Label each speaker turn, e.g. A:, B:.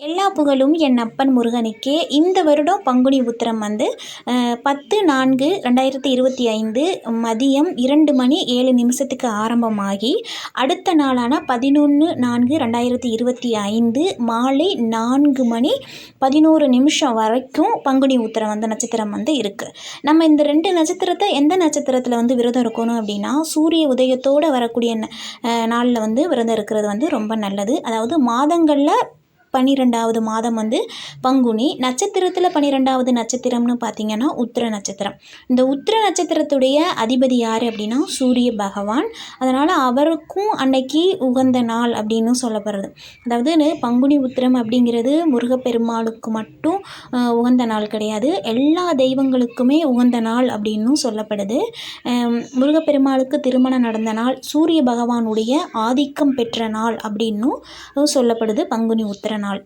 A: எல்லா புகழும் என் அப்பன் முருகனுக்கே. இந்த வருடம் பங்குனி உத்திரம் வந்து பத்து நான்கு ரெண்டாயிரத்தி இருபத்தி ஐந்து மதியம் இரண்டு மணி ஏழு நிமிஷத்துக்கு ஆரம்பமாகி அடுத்த நாளான பதினொன்று நான்கு ரெண்டாயிரத்தி இருபத்தி ஐந்து மாலை நான்கு மணி பதினோரு நிமிஷம் வரைக்கும் பங்குனி உத்திரம் வந்து நட்சத்திரம் வந்து இருக்குது நம்ம இந்த ரெண்டு நட்சத்திரத்தை எந்த நட்சத்திரத்தில் வந்து விரதம் இருக்கணும் அப்படின்னா சூரிய உதயத்தோடு வரக்கூடிய நாளில் வந்து விரதம் இருக்கிறது வந்து ரொம்ப நல்லது. அதாவது மாதங்களில் பன்னிரெண்டாவது மாதம் வந்து பங்குனி. நட்சத்திரத்தில் பன்னிரெண்டாவது நட்சத்திரம்னு பார்த்திங்கன்னா உத்திர நட்சத்திரம். இந்த உத்திர நட்சத்திரத்துடைய அதிபதி யார் அப்படின்னா சூரிய பகவான். அதனால் அவருக்கும் அன்னைக்கு உகந்த நாள் அப்படின்னு சொல்லப்படுறது அதாவது பங்குனி உத்திரம் அப்படிங்கிறது முருகப்பெருமாளுக்கு மட்டும் உகந்த நாள் கிடையாது. எல்லா தெய்வங்களுக்குமே உகந்த நாள் அப்படின்னும் சொல்லப்படுது. முருகப்பெருமாளுக்கு திருமணம் நடந்த நாள் சூரிய பகவானுடைய ஆதிக்கம் பெற்ற நாள் அப்படின்னும் சொல்லப்படுது பங்குனி உத்திர நாள்.